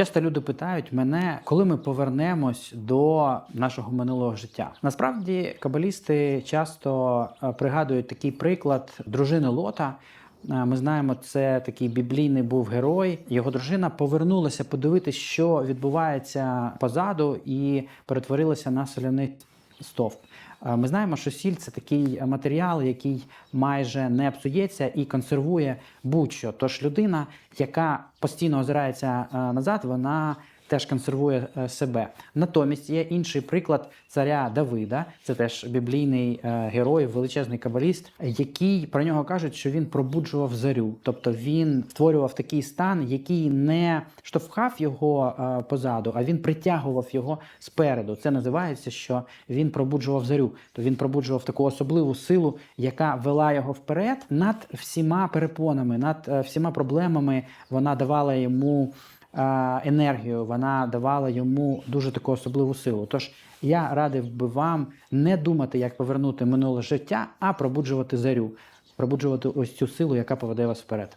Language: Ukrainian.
Часто люди питають мене, коли ми повернемось до нашого минулого життя. Насправді, кабалісти часто е, пригадують такий приклад дружини Лота. Е, Ми знаємо, це такий біблійний був герой. Його дружина повернулася подивитися, що відбувається позаду, і перетворилася на соляний стовп. Е, Ми знаємо, що сіль це такий матеріал, який майже не псується і консервує будь-що. Тож людина, яка постійно озирається е, назад, вона теж консервує е, себе. Натомість є інший приклад царя Давида, це теж біблійний е, герой, величезний кабаліст, який про нього кажуть, що він пробуджував зарю, тобто він створював такий стан, який не штовхав його е, позаду, а він притягував його спереду. Це називається, що він пробуджував зарю. То він пробуджував таку особливу силу, яка вела його вперед над всіма перепонами, над всіма проблемами. Вона давала йому енергію, вона давала йому дуже таку особливу силу. Тож я радив би вам не думати, як повернути минуле життя, а пробуджувати зарю, пробуджувати ось цю силу, яка поведе вас вперед.